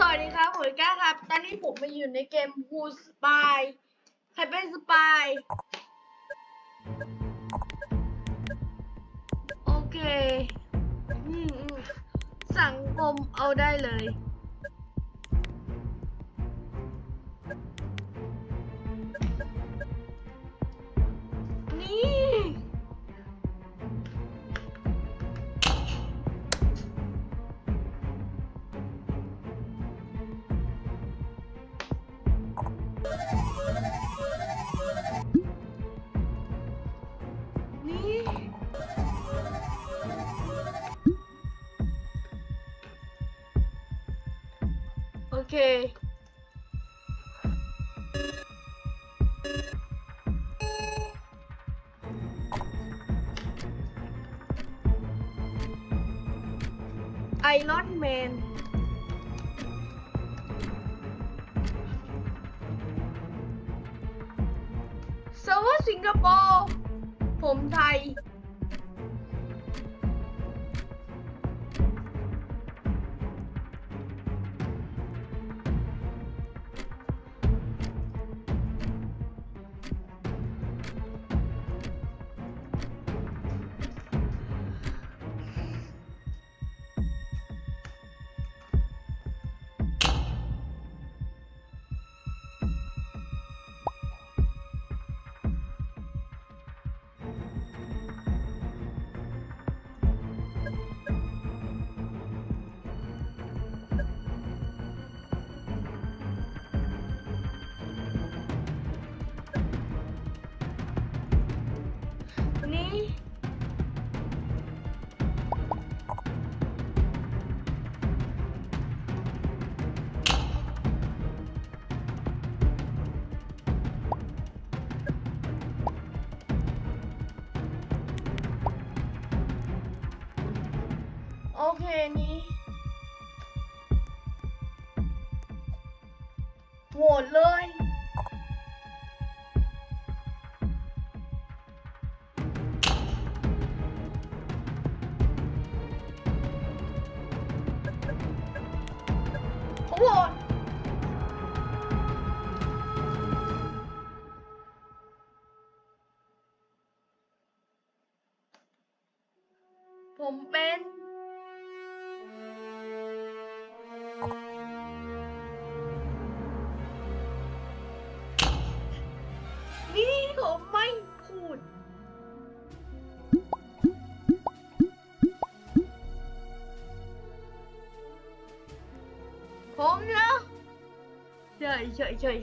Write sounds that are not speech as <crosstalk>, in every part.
สวัสดีครับผมก้าครับ ตอนนี้ผมมาอยู่ในเกม Who Spy ใครเป็นสปาย โอเค อืมสังคมเอาได้เลย ไอรอนแมนเซิร์ฟเวอร์สิงคโปร์ ผมไทย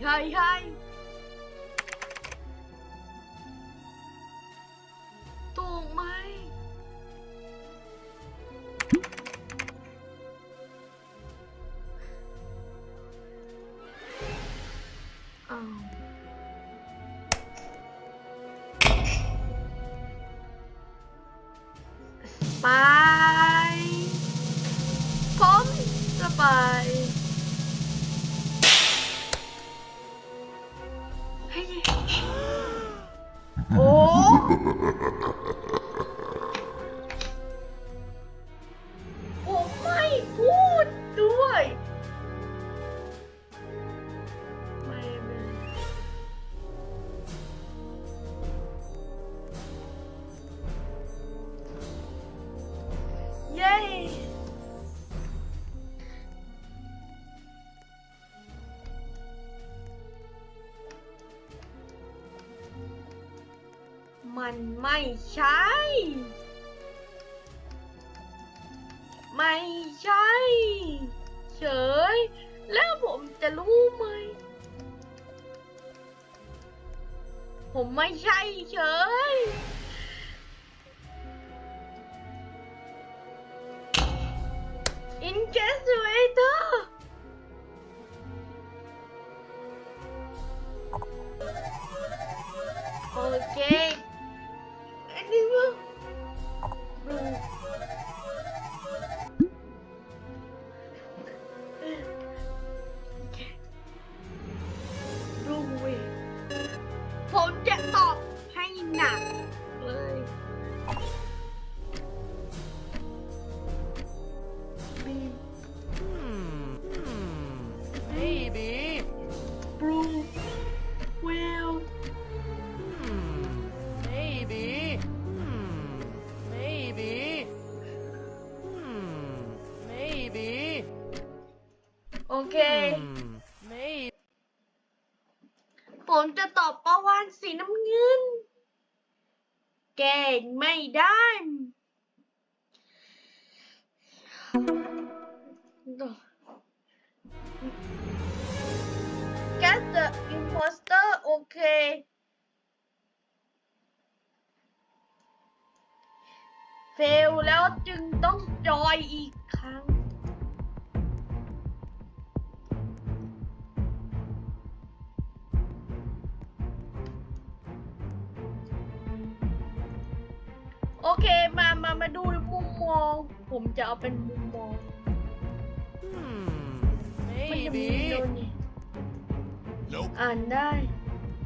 ใช่ ไม่ใช่ ไม่ใช่ imposter โอเคเฟลแล้วจึงต้องจอยอีกครั้ง โอเคมามามาดูมุมมอง ผมจะเอาเป็นมุมมอง Hmm. มันจะมีโด Maybe. นนี่ Nope. อ่านได้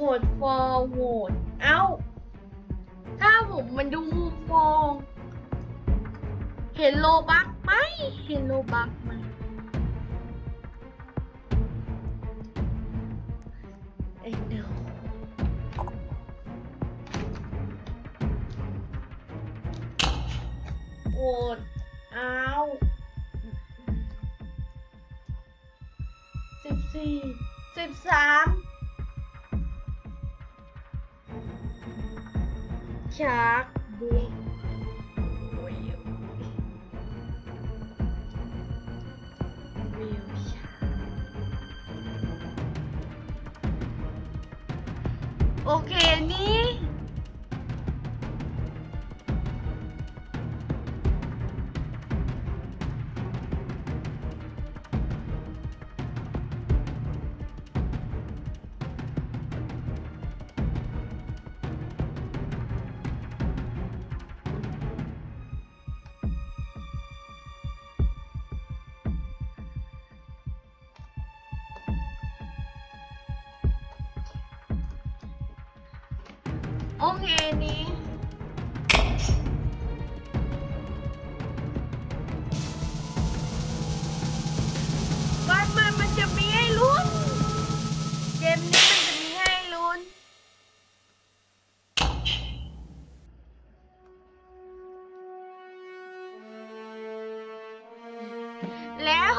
โหวต for โหวต เอ้า ถ้าผมมันดูมุมมอง เห็นโลบักไหม เห็นโลบักไหม โอ แล้ว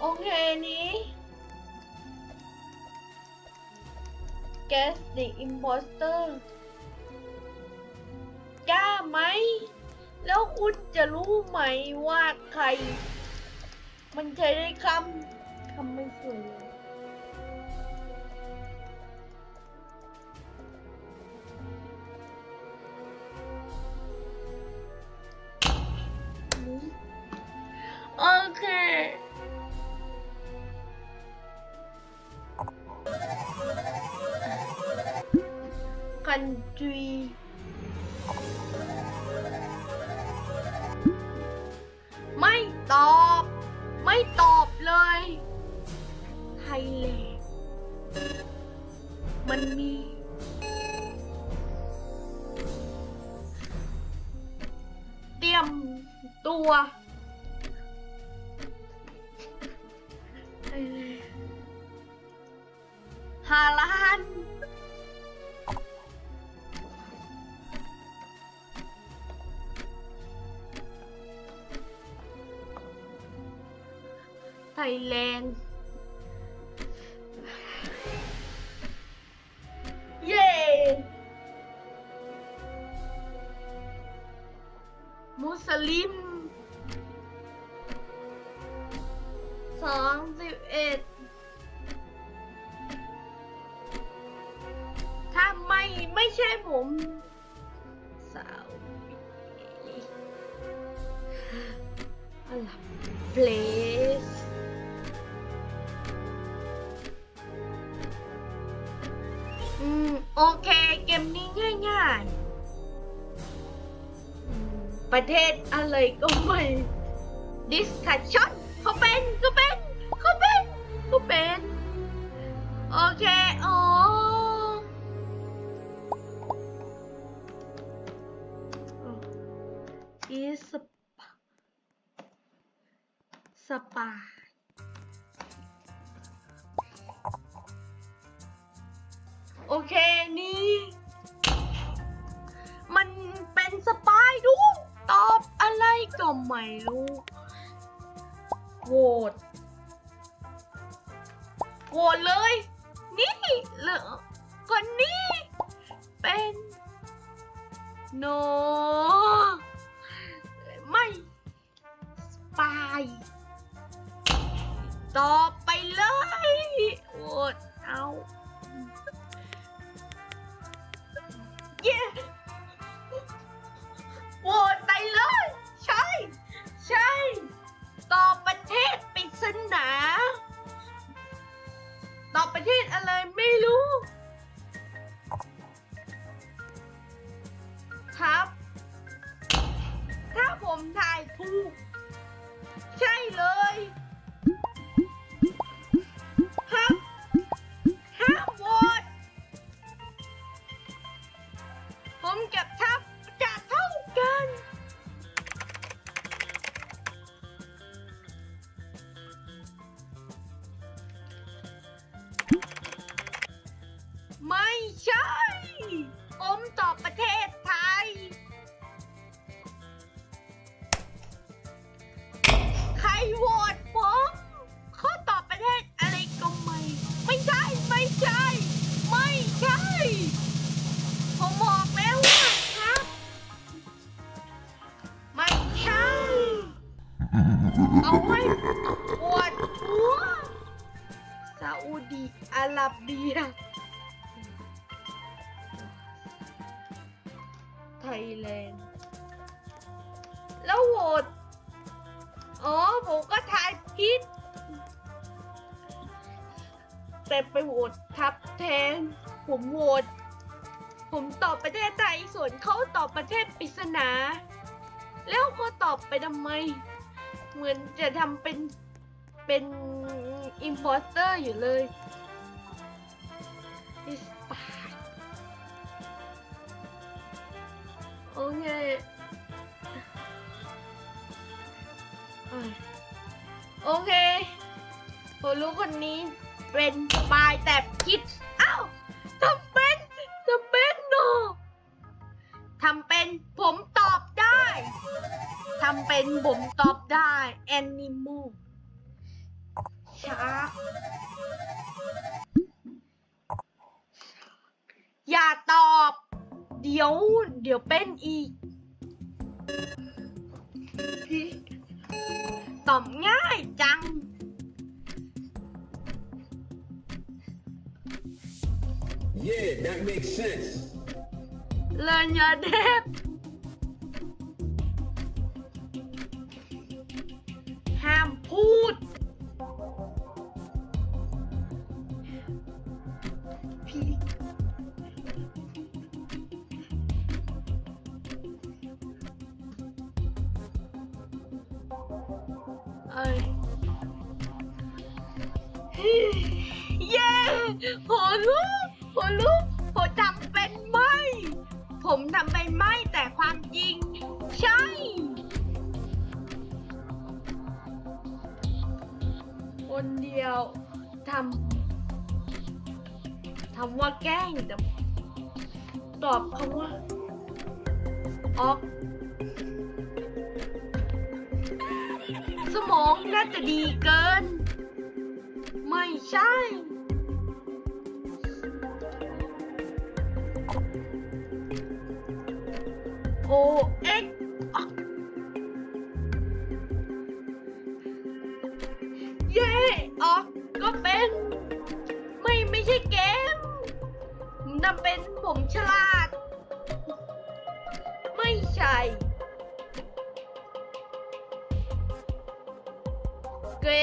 โอเคนี้ Guess the imposter จะรู้ไหมว่าใคร มันใช้ได้คำคำไม่สวยเลยโอเคคันท องสิบเอ็ดถ้าไม่ไม่ใช่ผมสาวอะไรเพลสอืม โอเค เกมนี้ง่ายๆอืมประเทศอะไรก็ไม่ discussion ไม่รู้โหวตโหวตเลย นี่เหรอคนนี้เป็นโนไม่สปายตอไปเลย ทายผิดแต่ไปโหวตทับแทน ผมโหวตผมตอบประเทศไทยส่วนเขาตอบประเทศปริศนา แล้วก็ตอบไปทำไม เหมือนจะทำเป็นเป็นอิมพอสเตอร์อยู่เลย Is spy โอเคอ โอเคผมรู้คนนี้เป็นสปายแต่คิด เอ้าทำเป็นทำเป็นเนอะทำเป็นผมตอบได้ทำเป็นผมตอบได้ animal ชาร์กอย่าตอบ เดี๋ยว เดี๋ยวเป็นอีก ตอบง่ายจัง Yeah, that makes sense. เลิน เดฟห้ามพูดพี่เอ้ยเย้ผมรู้ผมรู้ผมจำเป็นไม่ ผมทำเป็นไม่แต่ความจริง ใช่ คนเดียวทำทำว่าแกล้งแต่ตอบคำว่าออก สมองน่าจะดีเกิน ไม่ใช่ โอเอ็กเย่ออกก็เป็น ไม่ไม่ใช่เกมผมทำเป็นผมฉลาด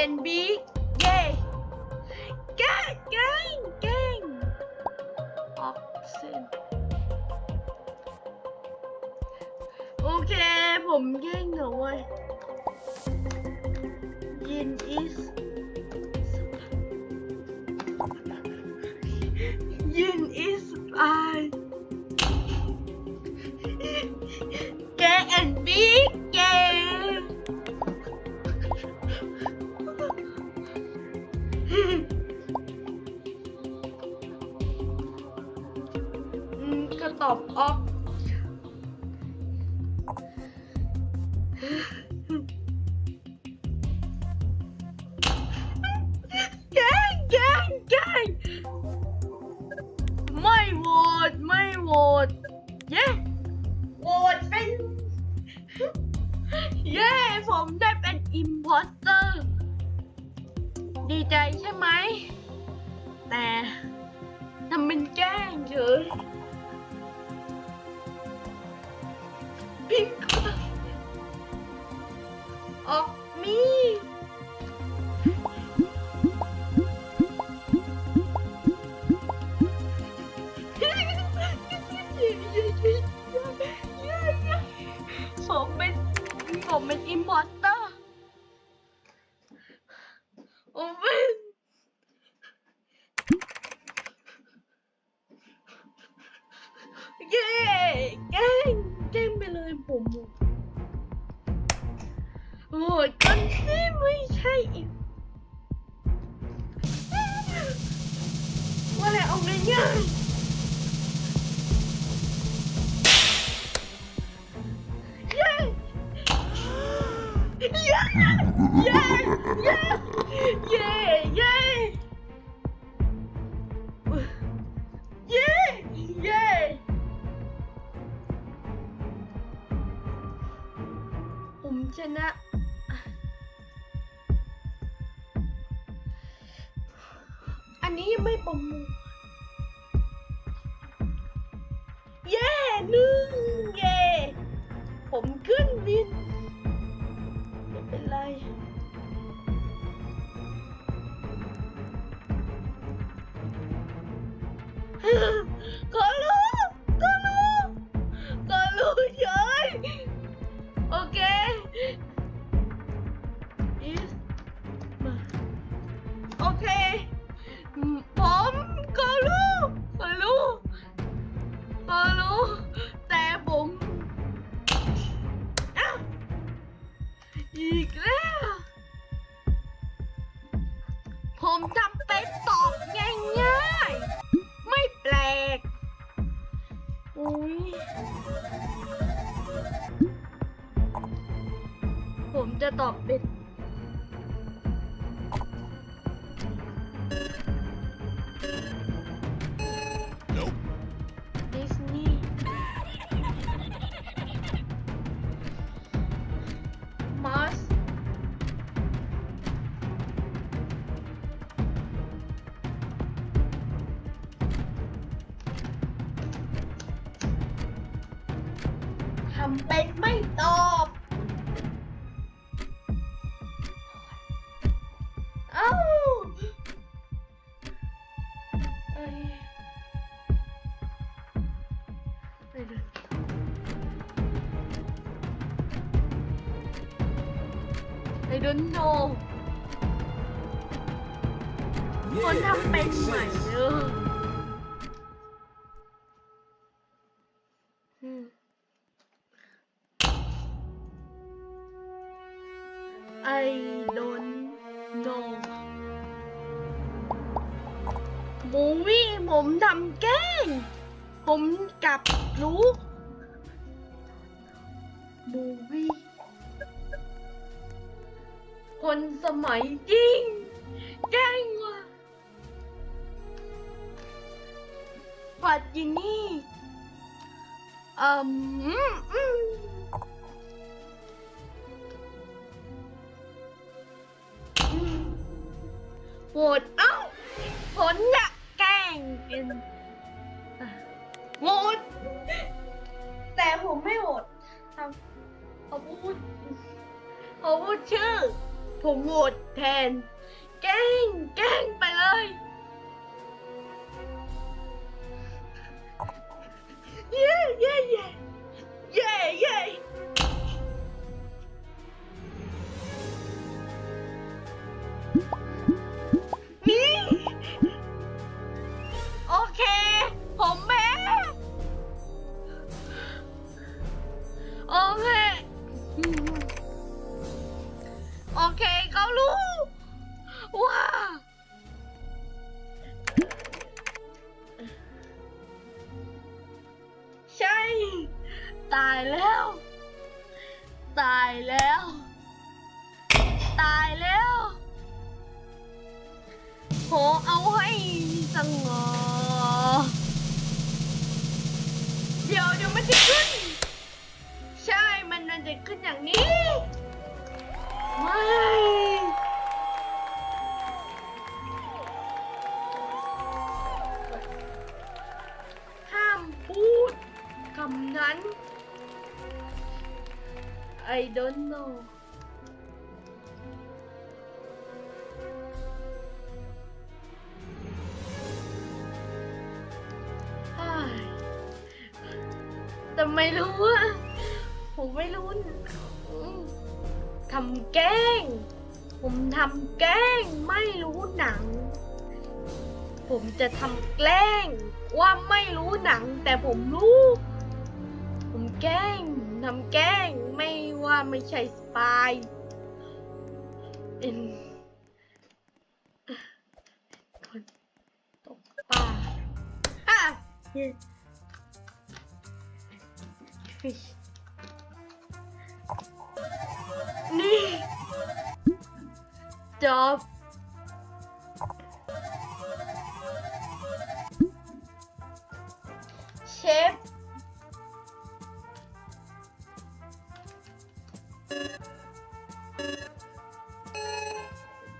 เนบิ๊เย่เก่งเก่งเก่งออกเสียงโอเค ผมเก่งเหรอเว้ยยินอีส 听 <laughs> 过 นะ อันนี้ยังไม่ประมูล อีกแล้ว ผมจำเป็นตอบง่ายๆ ไม่แปลก อุ้ย ผมจะตอบเป็น Đây này. I don't know. Con thằng bên mày ơi. ผลจะแกล้งเป็นอะโหวตแต่ผมไม่โหวตครับเขาพูดเขาพูดชื่อ ผมโหวตแทน แกล้งแกล้งไปเลยเย้เย้เย้เย้เย้ โอเค โอเคเขารู้ว่าใช่ ตายแล้ว ตายแล้ว ตายแล้วโหเอาให้สงบเดี๋ยวเดี๋ยวมันจะขึ้น ขึ้นอย่างนี้ ไม่ ห้ามพูดคำนั้น I don't know ำแกล้งไม่รู้หนัง ผมจะทำแกล้งว่าไม่รู้หนัง แต่ผมรู้ ผมแกล้งทำแกล้งไม่ว่าไม่ใช่สปายเป็นคนตกปลาอะเฮ้ยเฮ้ยนี่ จบเชฟ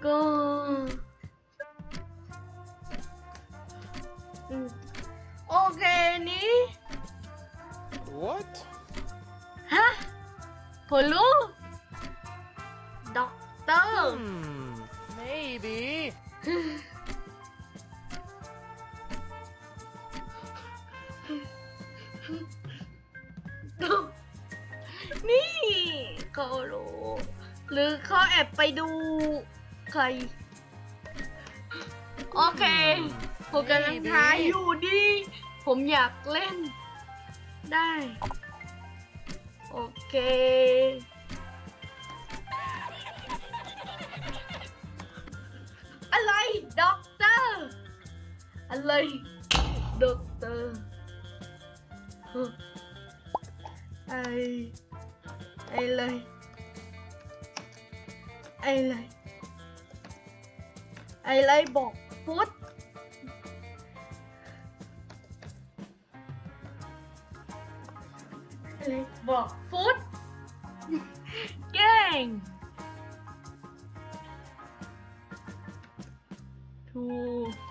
ก็อืมโอเคนี้ What? ฮะ เขารู้ หรือเขาแอบไปดูใคร โอเค ผมกำลังท้ายอยู่ดีผมอยากเล่น ได้ โอเค อะไร ด็อกเตอร์ อะไร ไอไลไอไลบอกพุทธไอเลยบอกฟุตเก่ง ถูก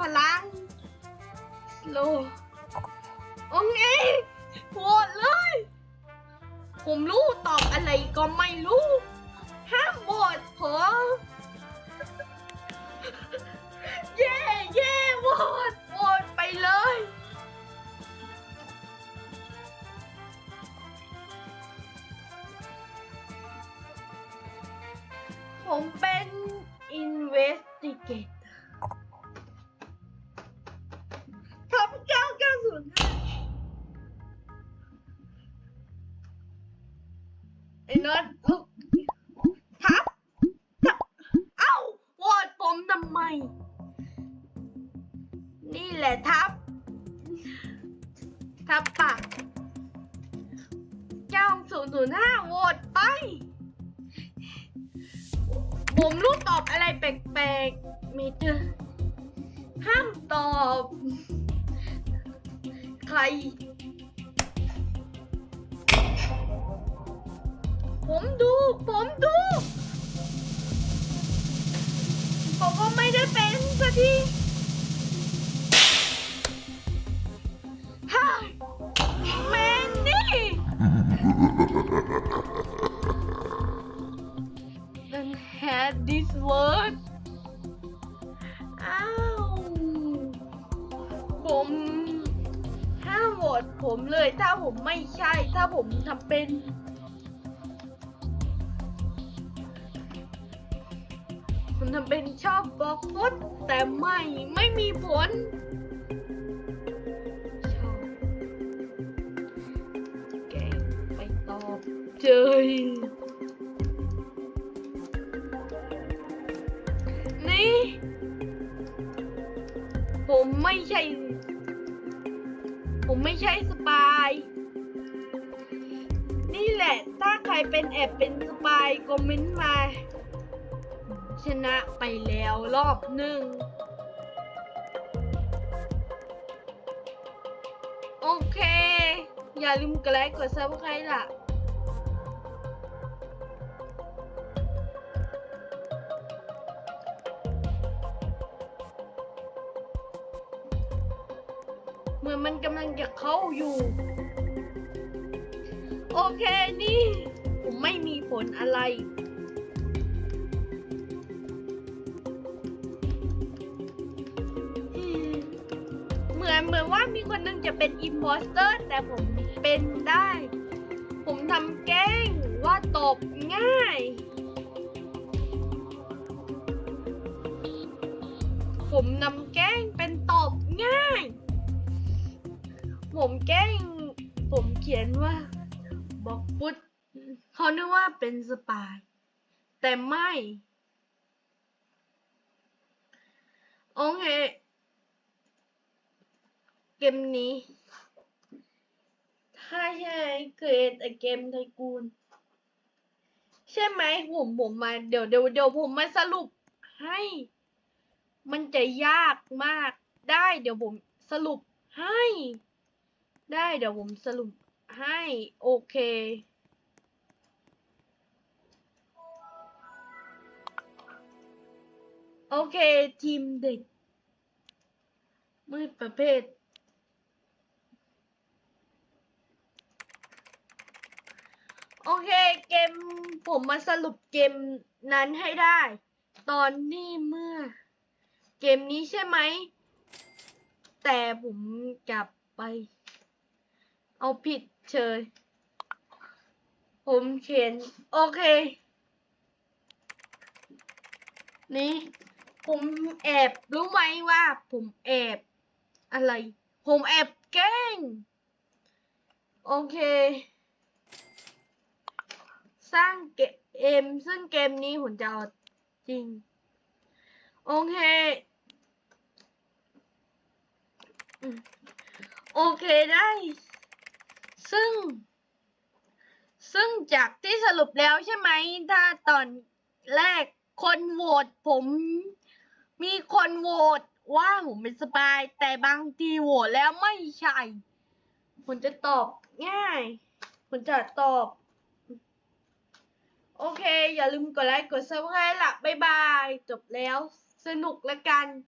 พลังโลโอเคโหวตเลย ผมรู้ตอบอะไรก็ไม่รู้ ห้ามโหวตผมเย่เย่โหวตโหวตไปเลยผมเป็น investigator มีผล เค อย่าลืมกดไลค์กดซับสไครต์ล่ะเหมือนมันกำลังจะเข้าอยู่ โอเคนี่ ผมไม่มีผลอะไร คนหนึงจะเป็นอิมพอสเตอร์แต่ผมเป็นได้ ผมทำแกล้งว่าตบง่าย ผมนำแกล้งเป็นตบง่าย ผมแกล้ง ผมเขียนว่าบอกฟุตเขานึกว่าเป็นสปาย แต่ไม่ โอเค เกมนี้ ถ้าใช่เกิดเกมไทกูลใช่ไหมผมผมมาเดี๋ยวเดี๋ยวเดี๋ยวผมมาสรุปให้ มันจะยากมาก ได้เดี๋ยวผมสรุปให้ ได้เดี๋ยวผมสรุปให้ โอเคโอเค ทีมเด็กมืดประเภท โอเคเกมผมมาสรุปเกมนั้นให้ได้ ตอนนี้เมื่อ เกมนี้ใช่ไหม แต่ผมกลับไป เอาผิดเฉยผมเขียนโอเค นี่ผมแอบรู้ไหมว่า ผมแอบอะไร ผมแอบแกล้ง โอเค สร้างเกม ซึ่งเกมนี้ผมจะอาจริง โอเคโอเคได้ ซึ่ง ซึ่งจากที่สรุปแล้วใช่ไหม ถ้าตอนแรกคนโหวตผม มีคนโหวตว่าผมเป็นสปาย แต่บางทีโหวตแล้วไม่ใช่ ผมจะตอบง่าย ผมจะตอบ โอเค อย่าลืมกดไลค์ กดซับสไครต์ละบ๊ายบาย จบแล้ว สนุกละกัน